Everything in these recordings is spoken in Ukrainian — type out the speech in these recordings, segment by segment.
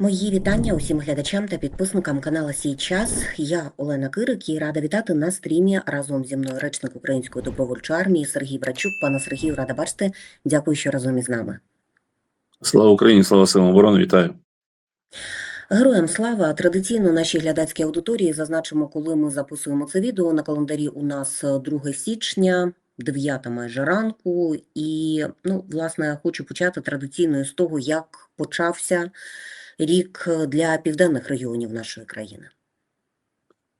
Мої вітання усім глядачам та підписникам каналу Сій час. Я Олена Кирик і рада вітати на стрімі разом зі мною речник Української добровольчої армії Сергій Брачук. Пане Сергію, рада бачити. Дякую, що разом із нами. Слава Україні, слава силам оборони, вітаю. Героям слава! Традиційно нашій глядацькій аудиторії зазначимо, коли ми записуємо це відео. На календарі у нас 2 січня, 9 майже ранку. І, ну, власне, я хочу почати традиційно з того, як почався рік для південних регіонів нашої країни.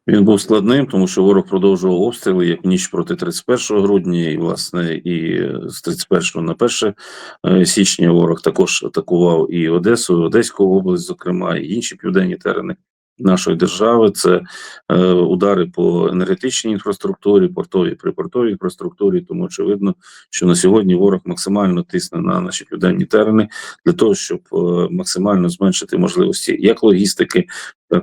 Він був складним, тому що ворог продовжував обстріли як ніч проти 31 грудня, і власне і з 31 на 1 січня ворог також атакував і Одесу, Одеську область, зокрема, і інші південні терени нашої держави. Це е, удари по енергетичній інфраструктурі, портовій припортовій інфраструктурі. Тому очевидно, що на сьогодні ворог максимально тисне на наші південні терени для того, щоб е, максимально зменшити можливості як логістики,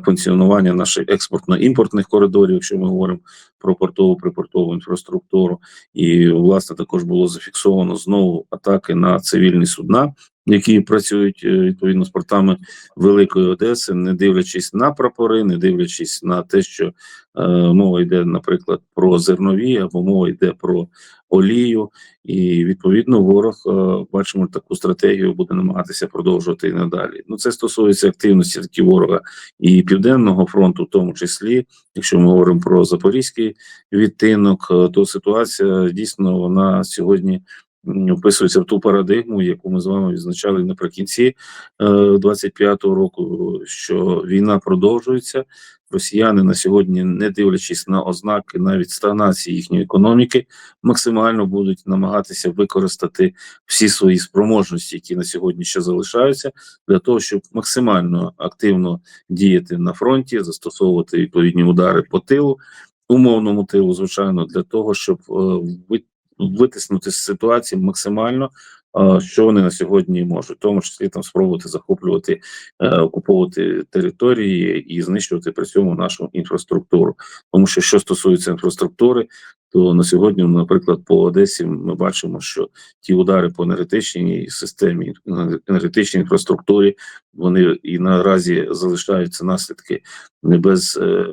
функціонування наших експортно-імпортних коридорів, якщо ми говоримо про портову припортову інфраструктуру, і власне також було зафіксовано знову атаки на цивільні судна, які працюють е, відповідно з портами Великої Одеси, не дивлячись на прапори, не дивлячись на те, що е, мова йде, наприклад, про зернові або мова йде про олію, і відповідно ворог е, бачимо таку стратегію буде намагатися продовжувати і надалі. Ну це стосується активності такі ворога і південного фронту, в тому числі, якщо ми говоримо про запорізький відтинок, е, то ситуація дійсно вона сьогодні. Вписується в ту парадигму, яку ми з вами відзначали наприкінці е, 25-го року, що війна продовжується. Росіяни на сьогодні, не дивлячись на ознаки навіть стагнації їхньої економіки, максимально будуть намагатися використати всі свої спроможності, які на сьогодні ще залишаються, для того, щоб максимально активно діяти на фронті, застосовувати відповідні удари по тилу, умовному тилу, звичайно, для того, щоб е, витиснути з ситуації максимально. Що вони на сьогодні можуть, в тому числі там спробувати захоплювати, е, окуповувати території і знищувати при цьому нашу інфраструктуру. Тому що що стосується інфраструктури, то на сьогодні, наприклад, по Одесі, ми бачимо, що ті удари по енергетичній системі, енергетичній інфраструктурі, вони і наразі залишаються наслідки не без е,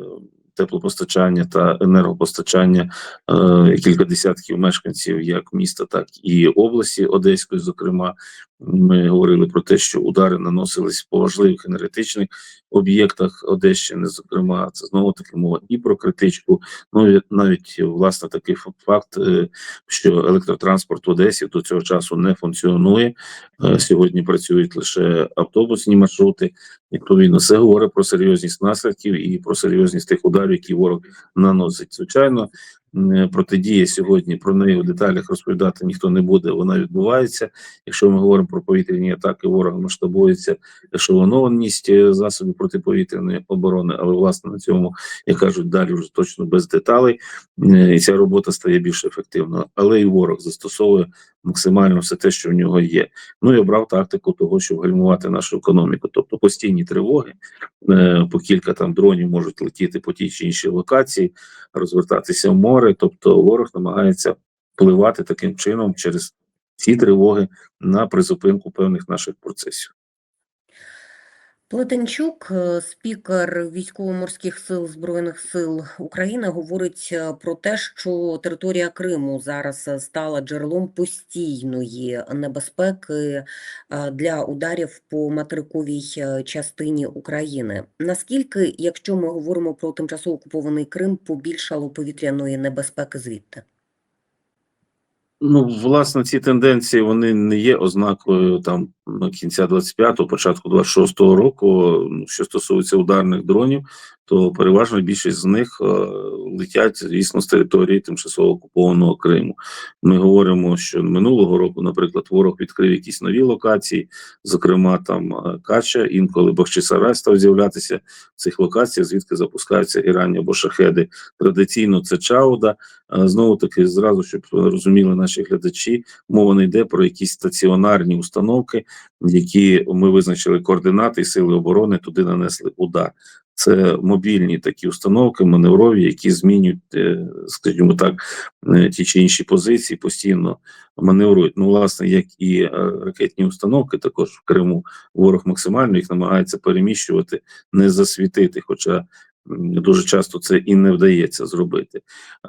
теплопостачання та енергопостачання е, кілька десятків мешканців як міста, так і області Одеської. Зокрема, ми говорили про те, що удари наносились по важливих енергетичних об'єктах Одещини. Зокрема, це знову таки мова і про критичку. Ну і навіть власне такий факт, е, що електротранспорт в Одесі до цього часу не функціонує. Е, Сьогодні працюють лише автобусні маршрути. Відповідно, це говорить про серйозність наслідків і про серйозність тих ударів, які ворог наносить. Звичайно, протидія сьогодні про неї в деталях розповідати ніхто не буде. Вона відбувається. Якщо ми говоримо про повітряні атаки, ворог масштабується ешелонованість е, засобів протиповітряної оборони, але власне на цьому як кажуть далі вже точно без деталей. Е, І ця робота стає більш ефективною, але і ворог застосовує максимально все те, що в нього є. Ну і обрав тактику того, щоб гальмувати нашу економіку, тобто постійні тривоги, е, по кілька там дронів можуть летіти по тій чи іншій локації, розвертатися в море. Тобто, ворог намагається впливати таким чином через ці тривоги на призупинку певних наших процесів. Плетенчук, е, спікер військово-морських сил Збройних сил України, говорить е, про те, що територія Криму зараз е, стала джерелом постійної небезпеки для ударів по материковій частині України. Наскільки, якщо ми говоримо про тимчасово окупований Крим, побільшало повітряної небезпеки звідти? Ну, власне, ці тенденції вони не є ознакою там ну, кінця 25-го, початку 26-го року. Ну, Що стосується ударних дронів, то переважно більшість з них е, летять, звісно, з території тимчасово окупованого Криму. Ми говоримо, що минулого року, наприклад, ворог відкрив якісь нові локації, зокрема там е, Кача, інколи Бахчисарай став з'являтися в цих локаціях, звідки запускаються іранні або шахеди. Традиційно це Чауда. Е, Знову таки, зразу, щоб розуміли наші глядачі, мова не йде про якісь стаціонарні установки, які ми визначили координати і сили оборони туди нанесли удар. Це мобільні такі установки, маневрові, які змінюють, е, скажімо так, е, ті чи інші позиції, постійно маневрують. Ну, власне, як і е, ракетні установки, також в Криму ворог максимально їх намагається переміщувати, не засвітити, хоча дуже часто це і не вдається зробити.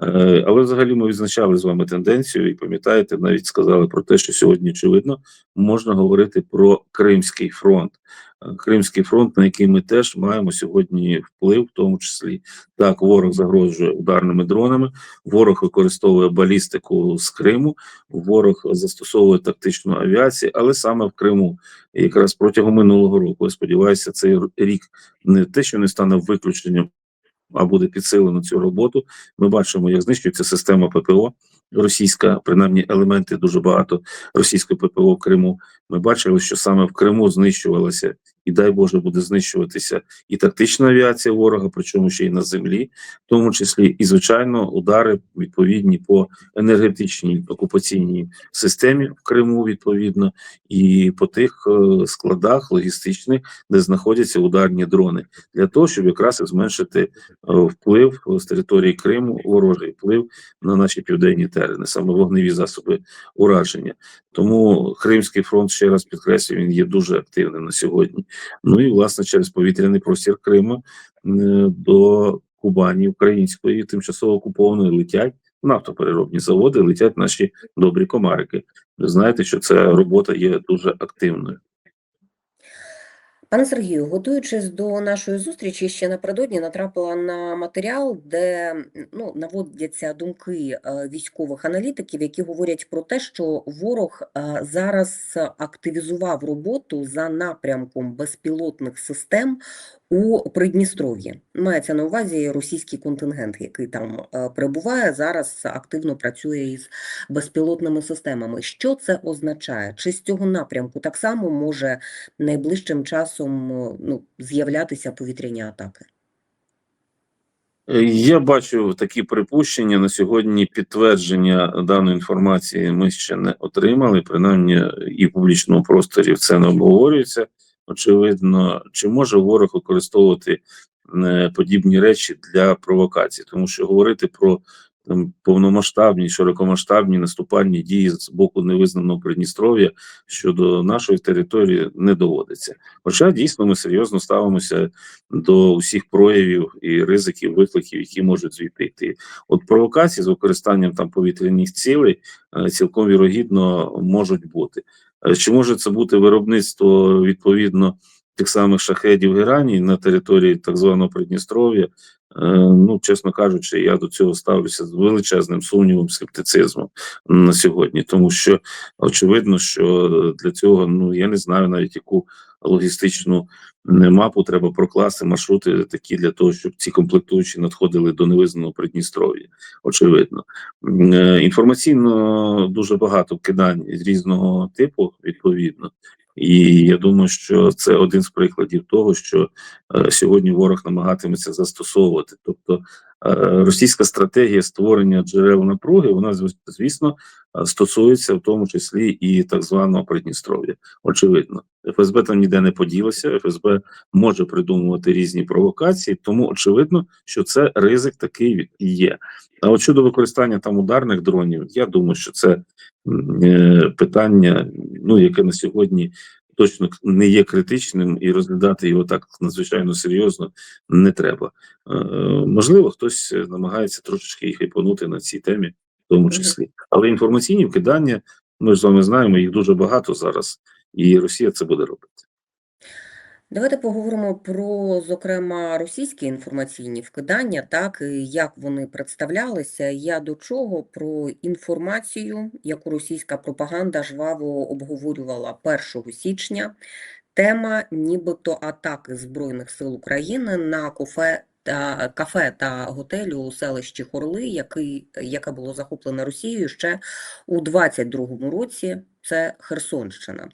Е, Але взагалі ми відзначали з вами тенденцію, і пам'ятаєте, навіть сказали про те, що сьогодні очевидно можна говорити про Кримський фронт. Кримський фронт, на який ми теж маємо сьогодні вплив, в тому числі так, ворог загрожує ударними дронами, ворог використовує балістику з Криму, ворог застосовує тактичну авіацію, але саме в Криму, якраз протягом минулого року, я сподіваюся, цей рік не те, що не стане виключенням, а буде підсилено цю роботу. Ми бачимо, як знищується система ППО російська, принаймні елементи дуже багато російської ППО в Криму. Ми бачили, що саме в Криму знищувалася, і дай Боже буде знищуватися і тактична авіація ворога, причому ще й на землі, в тому числі, і звичайно, удари відповідні по енергетичній окупаційній системі в Криму, відповідно, і по тих е, складах логістичних, де знаходяться ударні дрони, для того, щоб якраз зменшити е, вплив з території Криму, ворожий вплив на наші південні терени, саме вогневі засоби ураження. Тому Кримський фронт, ще раз підкреслюю, він є дуже активним на сьогодні. Ну і власне через повітряний простір Криму до Кубані української тимчасово окупованої летять нафтопереробні заводи, летять наші добрі комарики. Ви знаєте, що ця робота є дуже активною. Пане Сергію, готуючись до нашої зустрічі, ще напередодні натрапила на матеріал, де ну, наводяться думки е, військових аналітиків, які говорять про те, що ворог е, зараз активізував роботу за напрямком безпілотних систем у Придністров'ї. Мається на увазі російський контингент, який там е, перебуває, зараз активно працює із безпілотними системами. Що це означає? Чи з цього напрямку так само може найближчим часом е, ну, з'являтися повітряні атаки? Е, Я бачу такі припущення на сьогодні. Підтвердження даної інформації ми ще не отримали. Принаймні, і в публічному просторі це не обговорюється. Очевидно, чи може ворог використовувати е, подібні речі для провокації, тому що говорити про там повномасштабні, широкомасштабні наступальні дії з боку невизнаного Придністров'я щодо нашої території не доводиться. Хоча дійсно ми серйозно ставимося до усіх проявів і ризиків, викликів, які можуть звідти йти. От провокації з використанням там повітряних цілей е, цілком вірогідно можуть бути. Е, Чи може це бути виробництво відповідно тих самих шахедів Герані на території так званого Придністров'я? Е, Ну, чесно кажучи, я до цього ставлюся з величезним сумнівом, скептицизмом на сьогодні, тому що очевидно, що для цього ну я не знаю навіть яку логістичну мапу треба прокласти маршрути такі для того, щоб ці комплектуючі надходили до невизнаного Придністров'я. Очевидно, е, інформаційно дуже багато вкидань різного типу, відповідно. І я думаю, що це один з прикладів того, що е, сьогодні ворог намагатиметься застосовувати. Тобто е, російська стратегія створення джерел напруги, вона зв- звісно е, стосується в тому числі і так званого Придністров'я. Очевидно, ФСБ там ніде не поділося. ФСБ може придумувати різні провокації, тому очевидно, що це ризик такий є. А от щодо використання там ударних дронів, я думаю, що це питання, ну яке на сьогодні точно не є критичним, і розглядати його так надзвичайно серйозно не треба. Е, можливо, хтось намагається трошечки їх іпонути на цій темі, в тому числі, але інформаційні вкидання, ми ж з вами знаємо, їх дуже багато зараз, і Росія це буде робити. Давайте поговоримо про, зокрема, російські інформаційні вкидання, так, як вони представлялися. Я до чого про інформацію, яку російська пропаганда жваво обговорювала 1 січня. Тема нібито атаки Збройних сил України на кафе та кафе та готелю у селищі Хорли, який, яке було захоплене Росією ще у 22-му році. Це Херсонщина.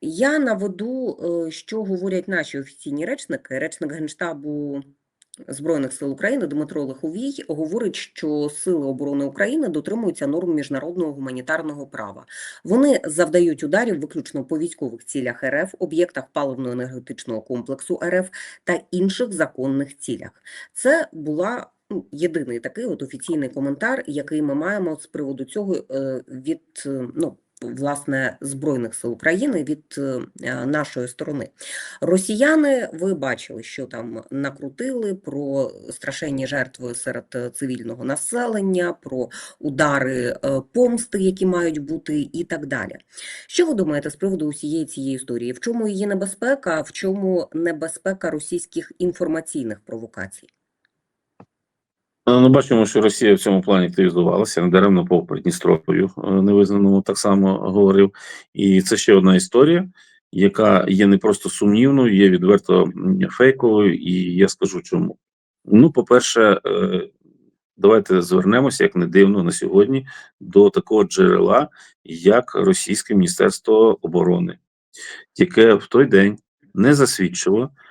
Я наведу, е, що говорять наші офіційні речники. Речник Генштабу Збройних сил України Дмитро Лиховій говорить, що сили оборони України дотримуються норм міжнародного гуманітарного права. Вони завдають ударів виключно по військових цілях РФ, об'єктах паливно-енергетичного комплексу РФ та інших законних цілях. Це була ну, єдиний такий от офіційний коментар, який ми маємо з приводу цього е, від е, ну. Власне, збройних сил України від е, нашої сторони. Росіяни, ви бачили, що там накрутили про страшенні жертви серед е, цивільного населення, про удари е, помсти, які мають бути, і так далі. Що ви думаєте з приводу усієї цієї історії? В чому її небезпека, в чому небезпека російських інформаційних провокацій? Ну, бачимо, що Росія в цьому плані активізувалася, недаремно по Придністров'ю е, невизнаному так само говорив. І це ще одна історія, яка є не просто сумнівною, є відверто фейковою, і я скажу чому. Ну, по-перше, е, давайте звернемося, як не дивно на сьогодні, до такого джерела, як Російське Міністерство оборони, яке в той день не засвідчило е,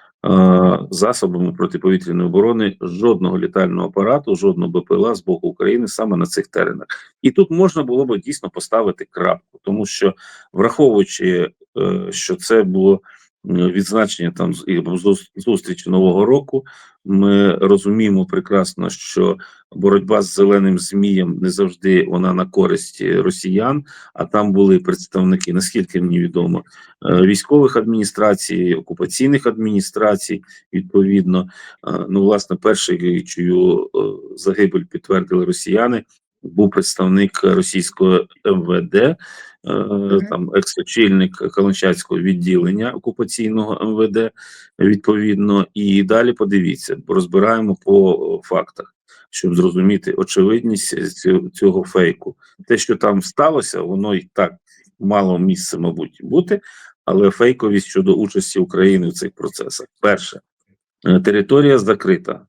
засобами протиповітряної оборони жодного літального апарату, жодного БПЛА з боку України саме на цих теренах. І тут можна було б дійсно поставити крапку, тому що враховуючи, е, що це було відзначення там зустрічі нового року, ми розуміємо прекрасно, що боротьба з зеленим змієм не завжди вона на користь росіян. А там були представники, наскільки мені відомо, е, військових адміністрацій, окупаційних адміністрацій. Відповідно, Е, ну власне, перший чию е, загибель підтвердили росіяни. Був представник російського МВД, е, там екс-очільник Каланчацького відділення окупаційного МВД. Відповідно, і далі подивіться, розбираємо по фактах, щоб зрозуміти очевидність цього, фейку. Те, що там сталося, воно і так мало місце, мабуть, бути, але фейковість щодо участі України в цих процесах. Перше, е, територія закрита.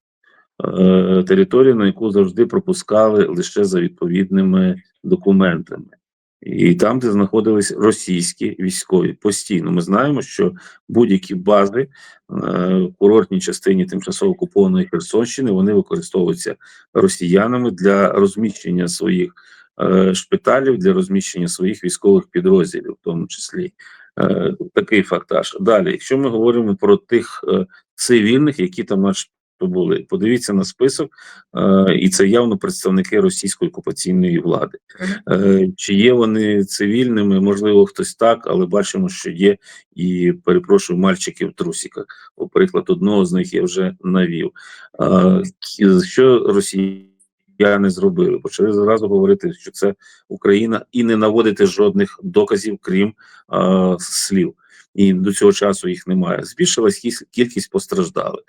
Е, Територія, на яку завжди пропускали лише за відповідними документами, і там, де знаходились російські військові, постійно ми знаємо, що будь-які бази е, в курортній частині тимчасово окупованої Херсонщини вони використовуються росіянами для розміщення своїх е, шпиталів, для розміщення своїх військових підрозділів, в тому числі. Е, Такий фактаж. Далі, якщо ми говоримо про тих цивільних, які там начебто були, подивіться на список, е, і це явно представники російської окупаційної влади. Е, Чи є вони цивільними? Можливо, хтось так, але бачимо, що є і перепрошую мальчики в трусіках. О, Приклад одного з них я вже навів. Е, Що росіяни зробили? Почали зразу говорити, що це Україна, і не наводити жодних доказів, крім е, слів. І до цього часу їх немає. Збільшилась кількість постраждалих.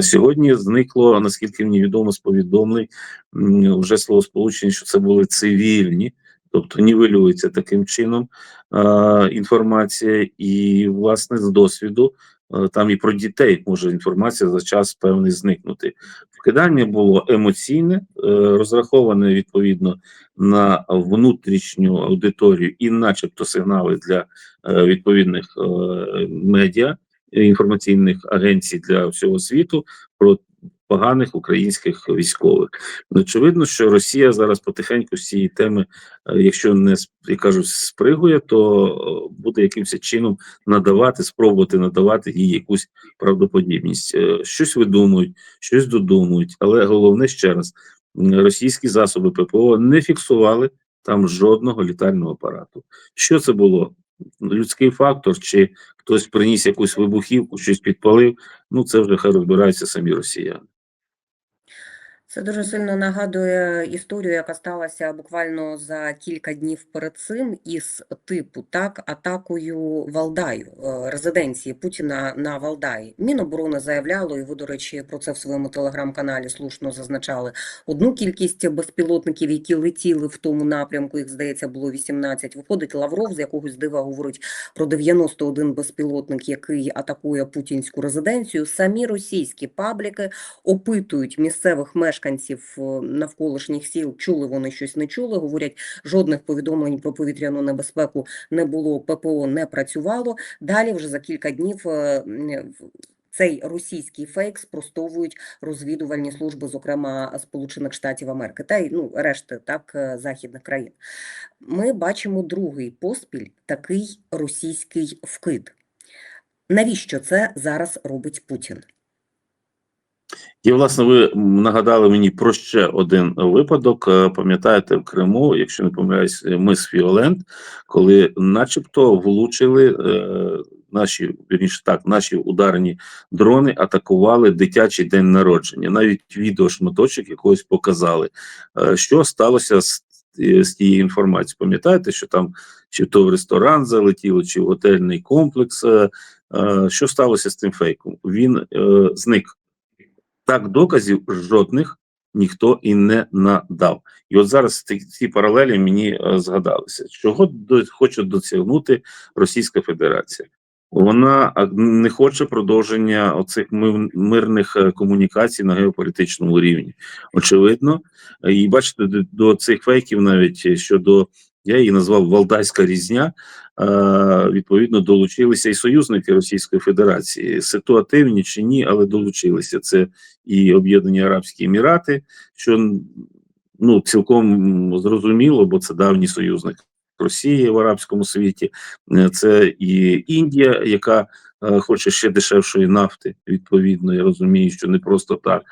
Сьогодні зникло, наскільки мені відомо з повідомлень, вже словосполучення, що це були цивільні, тобто нівелюється таким чином інформація, і власне з досвіду. Е, Там і про дітей може інформація за час певний зникнути. Вкидання було емоційне, е, розраховане відповідно на внутрішню аудиторію і, начебто, сигнали для е, відповідних медіа інформаційних агенцій для всього світу про поганих українських військових. Очевидно, що Росія зараз потихеньку з цієї теми, е, якщо не як кажуть, спригує, то е, буде якимось чином надавати, спробувати надавати їй якусь правдоподібність. Е, Щось видумують, щось додумують, але головне ще раз: російські засоби ППО не фіксували там жодного літального апарату. Що це було? Людський фактор, чи хтось приніс якусь вибухівку, щось підпалив. Ну це вже хай розбираються самі росіяни. Це дуже сильно нагадує історію, яка сталася буквально за кілька днів перед цим із типу так атакою Валдаю, е, резиденції Путіна на Валдаї. Міноборони заявляло, і ви, до речі, про це в своєму телеграм-каналі слушно зазначали одну кількість безпілотників, які летіли в тому напрямку. Їх здається було 18. Виходить Лавров з якогось дива говорить про 91 безпілотник, який атакує путінську резиденцію. Самі російські пабліки опитують місцевих мешканців е, навколишніх сіл, чули вони щось, не чули. Говорять, жодних повідомлень про повітряну небезпеку не було, ППО не працювало. Далі вже за кілька днів е, в- цей російський фейк спростовують розвідувальні служби, зокрема Сполучених Штатів Америки та й ну решти так е, західних країн. Ми бачимо другий поспіль такий російський вкид. Навіщо це зараз робить Путін? І, власне, ви нагадали мені про ще один випадок. Е, Пам'ятаєте, в Криму, якщо не помиляюсь, мис Фіолент, коли, начебто, влучили е, наші вірніше так, наші ударні дрони атакували дитячий день народження. Навіть відеошматочок якогось показали. Е, що сталося з, е, з тією інформацією? Пам'ятаєте, що там чи то в ресторан залетіло, чи в готельний комплекс? Е, е, що сталося з цим фейком? Він е, зник. Так, доказів жодних ніхто і не надав. І от зараз ці, паралелі мені е, згадалися. Чого до, хоче досягнути Російська Федерація? Вона не хоче продовження оцих мирних е, комунікацій на геополітичному рівні. Очевидно, Е, і бачите, до, цих фейків, навіть е, щодо я її назвав Валдайська різня. е, Відповідно, долучилися і союзники Російської Федерації, ситуативні чи ні, але долучилися. Це і Об'єднані Арабські Емірати, що ну цілком зрозуміло, бо це давній союзник Росії в арабському світі. Е, Це і Індія, яка е, хоче ще дешевшої нафти. Відповідно, я розумію, що не просто так.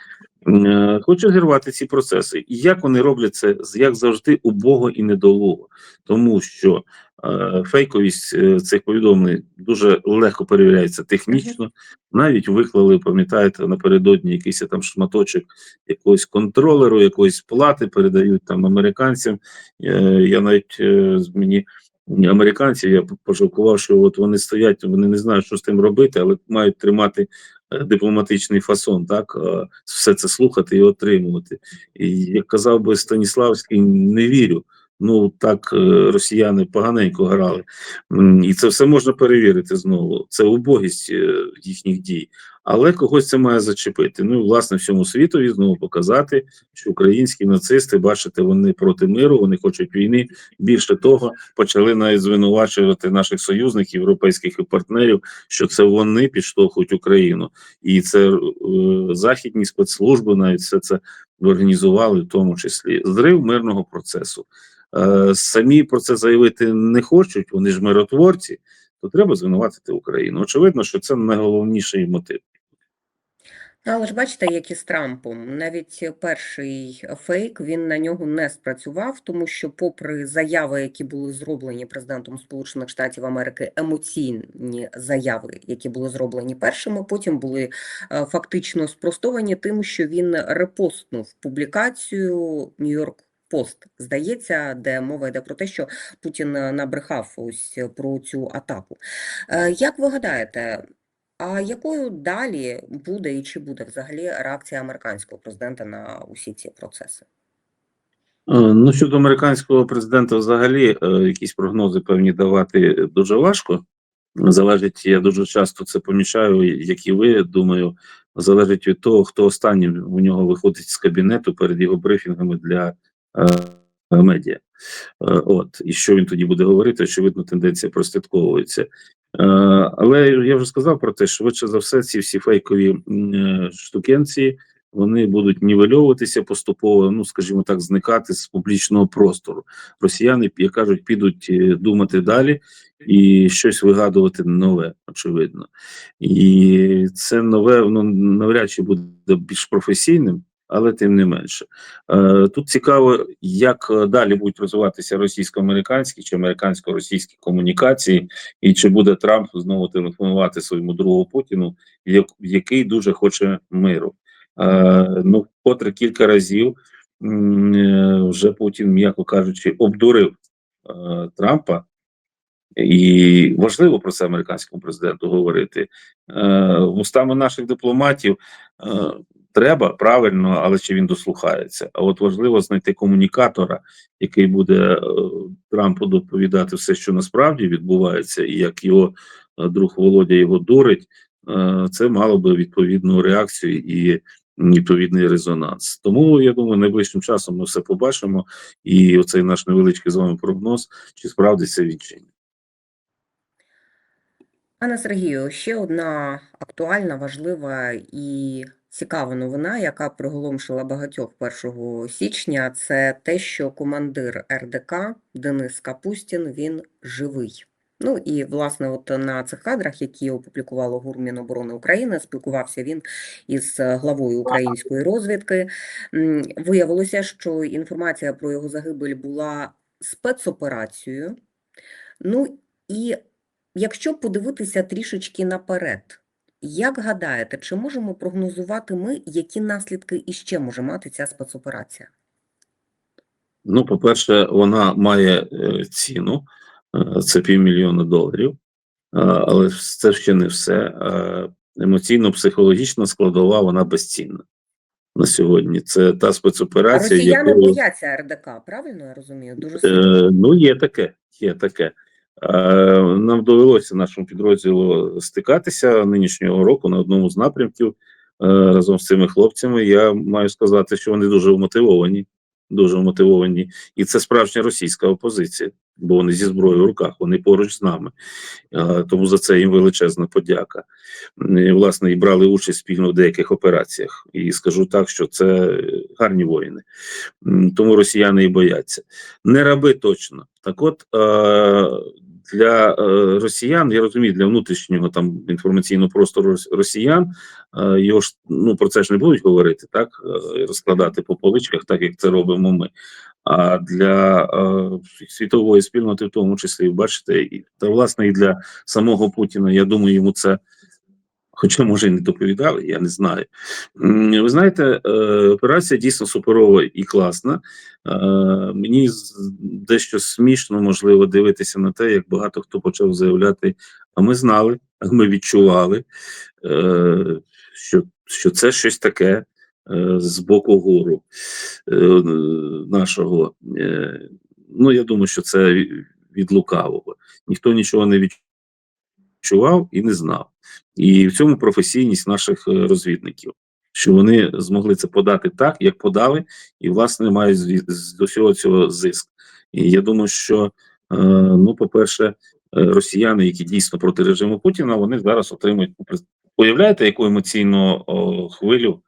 Е, Хоче зірвати ці процеси. І як вони роблять це, як завжди, убого і недолуго, тому що е, фейковість е, цих повідомлень дуже легко перевіряється технічно. Навіть виклали, пам'ятаєте, напередодні якийсь там шматочок якогось контролеру, якоїсь плати передають там американцям. Е, я навіть е, мені американців я пожалкував, що от вони стоять, вони не знають, що з тим робити, але мають тримати дипломатичний фасон, так е, все це слухати і отримувати. І як казав би Станіславський, не вірю. Ну так е, росіяни поганенько грали, і це все можна перевірити знову. Це убогість е, їхніх дій, але когось це має зачепити. Ну і власне всьому світові знову показати, що українські нацисти, бачите, вони проти миру, вони хочуть війни. Більше того, почали навіть звинувачувати наших союзників, європейських і партнерів, що це вони підштовхують Україну, і це е, західні спецслужби навіть все це організували, в тому числі зрив мирного процесу. Е, самі про це заявити не хочуть, вони ж миротворці, то треба звинуватити Україну. Очевидно, що це найголовніший мотив. Але ж бачите, як і з Трампом, навіть перший фейк він на нього не спрацював, тому що, попри заяви, які були зроблені президентом Сполучених Штатів Америки, емоційні заяви, які були зроблені першими, потім були е, фактично спростовані тим, що він репостнув публікацію Нью-Йорк Пост, здається, де мова йде про те, що Путін набрехав ось про цю атаку. Е, Як ви гадаєте? А якою далі буде і чи буде взагалі реакція американського президента на усі ці процеси? Е, Ну, щодо американського президента, взагалі, е, якісь прогнози певні давати дуже важко. Залежить, я дуже часто це помічаю, як і ви думаю, залежить від того, хто останнім у нього виходить з кабінету перед його брифінгами для е, медіа. Е, От і що він тоді буде говорити, очевидно, тенденція прослідковується. Е, але я вже сказав про те, що швидше за все, ці всі фейкові е, штукенці вони будуть нівельовуватися поступово, ну скажімо так, зникати з публічного простору. Росіяни, як кажуть, підуть е, думати далі і щось вигадувати нове, очевидно. І це нове воно навряд чи буде більш професійним. Але тим не менше, Е, тут цікаво, як е, далі будуть розвиватися російсько-американські чи американсько-російські комунікації, і чи буде Трамп знову телефонувати своєму другу Путіну, який дуже хоче миру. Е, ну, вкотре кілька разів вже Путін, м'яко кажучи, обдурив Трампа, і важливо про це американському президенту говорити. Е, вустами наших дипломатів треба правильно, але чи він дослухається? А от важливо знайти комунікатора, який буде е, Трампу доповідати все, що насправді відбувається, і як його е, друг Володя його дурить. Е, це мало би відповідну реакцію і відповідний резонанс. Тому я думаю, найближчим часом ми все побачимо, і оцей наш невеличкий з вами прогноз, чи справдиться він чи ні. Пане Сергію, ще одна актуальна, важлива і цікава новина, яка приголомшила багатьох 1 січня, це те, що командир РДК Денис Капустін, він живий. Ну і власне, от на цих кадрах, які опублікувало ГУР Міноборони України, спілкувався він із е, главою української розвідки. Виявилося, що інформація про його загибель була спецоперацією. Ну і якщо подивитися трішечки наперед, як гадаєте, чи можемо прогнозувати ми, які наслідки іще може мати ця спецоперація? Ну, по-перше, вона має е, ціну, е, це півмільйона доларів, е, але це ще не все. Емоційно-психологічна складова, вона безцінна на сьогодні. Це та А спецоперація, росіяни якою бояться РДК, правильно я розумію? Дуже. Е, ну, є таке, є таке. Е, нам довелося нашому підрозділу стикатися нинішнього року на одному з напрямків е, разом з цими хлопцями. Я маю сказати, що вони дуже вмотивовані, дуже вмотивовані, і це справжня російська опозиція, бо вони зі зброєю в руках, вони поруч з нами. Тому за це їм величезна подяка. Власне, і брали участь спільно в деяких операціях. І скажу так, що це гарні воїни. Тому росіяни і бояться. Не раби точно. Так от для е, росіян, я розумію, для внутрішнього там інформаційного простору росіян його ж ну про це ж не будуть говорити, так е, розкладати по поличках, так як це робимо ми. А для е, світової спільноти, в тому числі, бачите, і та власне і для самого Путіна, я думаю, йому це. Хоча, може, і не доповідали, я не знаю. Ви знаєте, е, операція дійсно суперова і класна. Е, Мені дещо смішно, можливо, дивитися на те, як багато хто почав заявляти, а ми знали, а ми відчували, е, що, що це щось таке е, з боку гуру е, нашого. Е, Ну, я думаю, що це від лукавого. Ніхто нічого не відчував і не знав. І в цьому професійність наших е, розвідників, що вони змогли це подати так, як подали, і власне мають до всього цього зиск. І я думаю, що е, ну, по-перше, е, росіяни, які дійсно проти режиму Путіна, вони зараз отримують. Уявляєте, яку емоційну о, хвилю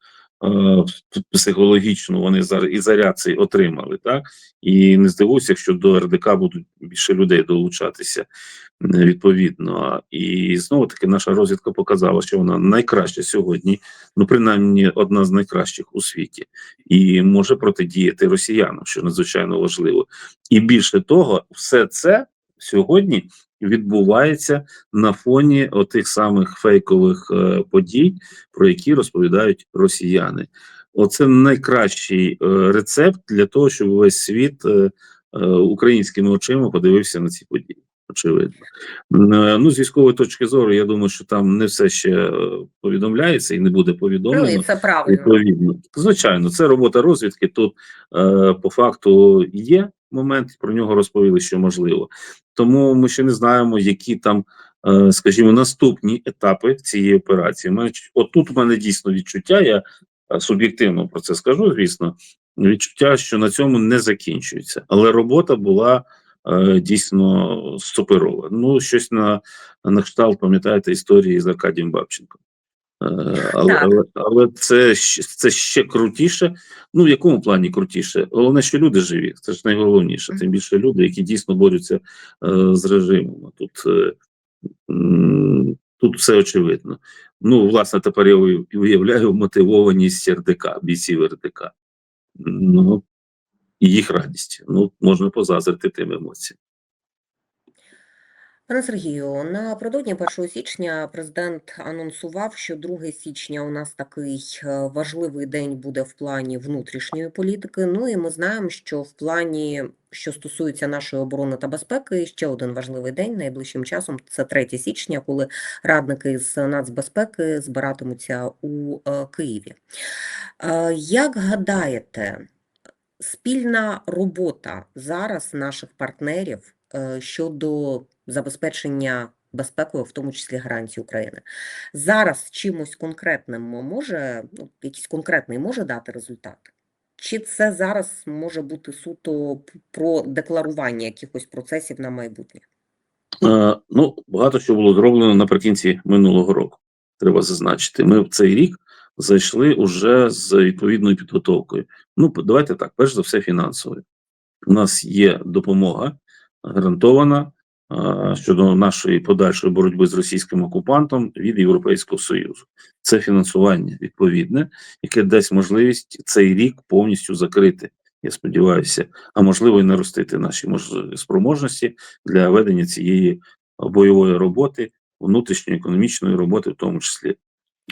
е, психологічну вони і заряд отримали, так? І не здивуюся, якщо до РДК будуть більше людей долучатися відповідно. І знову таки наша розвідка показала, що вона найкраща сьогодні, ну принаймні одна з найкращих у світі, і може протидіяти росіянам, що надзвичайно важливо. І більше того, все це сьогодні відбувається на фоні отих самих фейкових е, подій, про які розповідають росіяни. Оце найкращий е, рецепт для того, щоб весь світ е, українськими очима подивився на ці події. Очевидно, ну з військової точки зору, я думаю, що там не все ще е, повідомляється і не буде повідомлено. і це правильно. Відповідно, звичайно, це робота розвідки. Тут е, по факту є момент, про нього розповіли, що можливо. Тому ми ще не знаємо, які там, е, скажімо, наступні етапи цієї операції. Ч- отут у мене дійсно відчуття. Я е, суб'єктивно про це скажу, звісно. Відчуття, що на цьому не закінчується, але робота була е, дійсно суперова. Ну, щось на, на кшталт, пам'ятаєте, історії з Аркадієм Бабченком. Е, Але, але, але це, це ще крутіше. Ну, в якому плані крутіше? Головне, що люди живі. Це ж найголовніше. Тим більше люди, які дійсно борються е, з режимом. Тут, е, тут все очевидно. Ну, власне, тепер я уявляю мотивованість РДК, бійців РДК. Ну, і їх радість. Ну, можна позазрити тим емоціям. Пане Сергію, напередодні 1 січня президент анонсував, що 2 січня у нас такий е, важливий день буде в плані внутрішньої політики. Ну і ми знаємо, що в плані, що стосується нашої оборони та безпеки, ще один важливий день найближчим часом це 3 січня, коли радники з нацбезпеки збиратимуться у е, Києві. Е, Як гадаєте, спільна робота зараз наших партнерів е, щодо забезпечення безпекою, в тому числі гарантій України, зараз чимось конкретним може, ну, якийсь конкретний може дати результат? Чи це зараз може бути суто про декларування якихось процесів на майбутнє? Е, Ну, багато що було зроблено наприкінці минулого року. Треба зазначити. Ми в цей рік зайшли уже з відповідною підготовкою. Ну, давайте так, перш за все, фінансовою. У нас є допомога гарантована щодо нашої подальшої боротьби з російським окупантом від Європейського Союзу. Це фінансування відповідне, яке дасть можливість цей рік повністю закрити. Я сподіваюся, а можливо і наростити наші спроможності для ведення цієї бойової роботи, внутрішньої економічної роботи, в тому числі.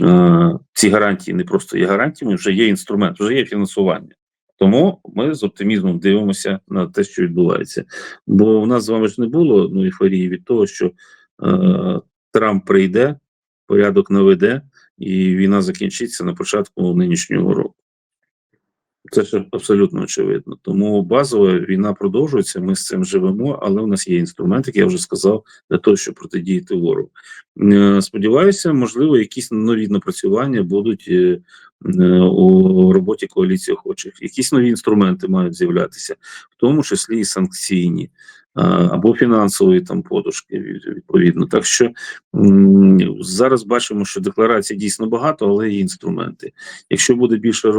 Е, ці гарантії не просто є гарантіями, вже є інструмент, вже є фінансування. Тому ми з оптимізмом дивимося на те, що відбувається. Бо в нас з вами ж не було ну, ейфорії від того, що е, Трамп прийде, порядок наведе, і війна закінчиться на початку нинішнього року. Це ж абсолютно очевидно. Тому базова війна продовжується. Ми з цим живемо, але в нас є інструмент, як я вже сказав, для того, щоб протидіяти ворогу. Е, Сподіваюся, можливо, якісь нові напрацювання будуть е, е, у роботі коаліції охочих. Якісь нові інструменти мають з'являтися, в тому числі і санкційні. Або фінансові там подушки відповідно. Так що зараз бачимо, що декларацій дійсно багато, але є інструменти. Якщо буде більше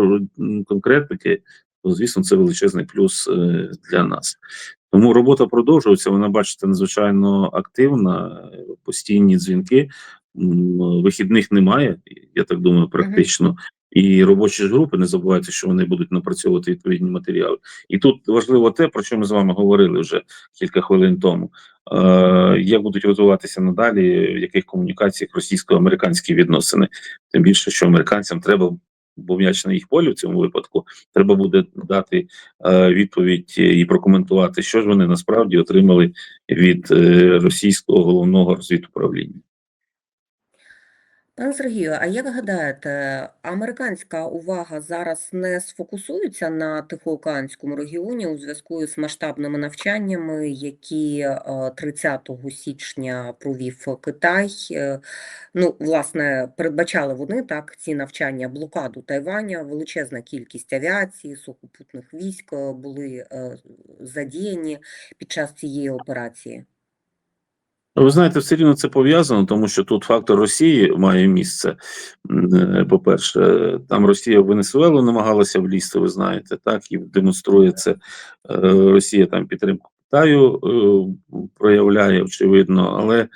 конкретики, то звісно це величезний плюс для нас. Тому робота продовжується. Вона бачите надзвичайно активна, постійні дзвінки. Вихідних немає, я так думаю, практично. І робочі ж групи не забувайте, що вони будуть напрацьовувати відповідні матеріали. І тут важливо те, про що ми з вами говорили вже кілька хвилин тому. Е, як будуть розвиватися надалі, в яких комунікаціях російсько-американські відносини, тим більше, що американцям треба, бо м'яч на їх полі в цьому випадку, треба буде дати е, відповідь і прокоментувати, що ж вони насправді отримали від е, російського головного розвідуправління. Пане Сергію, а як гадаєте, американська увага зараз не сфокусується на Тихоокеанському регіоні у зв'язку з масштабними навчаннями, які е, 30 січня провів Китай? Е, Ну, власне, передбачали вони так ці навчання блокаду Тайваня, величезна кількість авіації, сухопутних військ е, були е, задіяні під час цієї операції. Ви знаєте, все рівно це пов'язано, тому що тут фактор Росії має місце. Е, По-перше, там Росія в Венесуелу намагалася влізти, ви знаєте, так і демонструє це е, Росія там підтримку Китаю е, проявляє, очевидно, але е,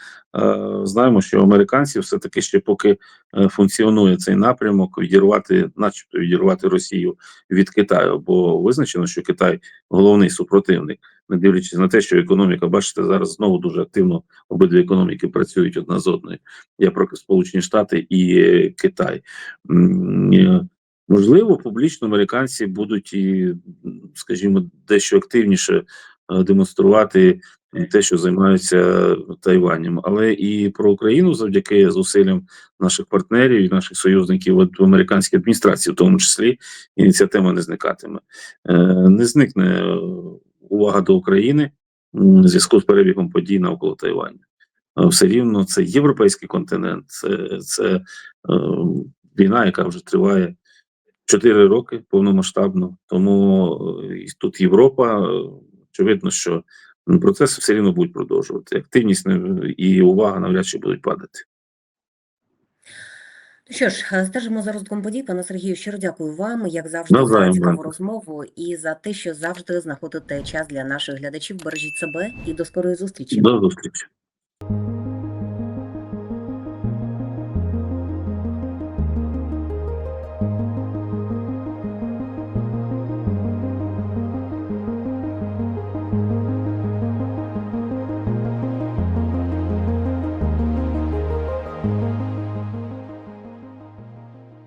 знаємо, що американці все-таки ще поки е, функціонує цей напрямок, відірвати, начебто відірвати Росію від Китаю, бо визначено, що Китай головний супротивник, не дивлячись на те, що економіка, бачите, зараз знову дуже активно обидві економіки працюють одна з одною. Я про Сполучені Штати і Китай. Можливо, публічно американці будуть і, скажімо, дещо активніше демонструвати те, що займаються Тайванем, але і про Україну завдяки зусиллям наших партнерів і наших союзників в американській адміністрації, в тому числі, і тема не зникатиме. Е, Не зникне е, увага до України в зв'язку з перебігом подій навколо Тайваню. Е, Все рівно це європейський континент, це, це е, війна, яка вже триває 4 роки повномасштабно. Тому е, тут Європа, е, очевидно, що м, процеси все рівно будуть продовжувати. Активність і увага навряд чи будуть падати. Ну що ж, е, стежимо за розвитком подій. Пане Сергію, щиро дякую вам, як завжди, за цікаву розмову і за те, що завжди знаходите час для наших глядачів. Бережіть себе і до скорої зустрічі. До зустрічі.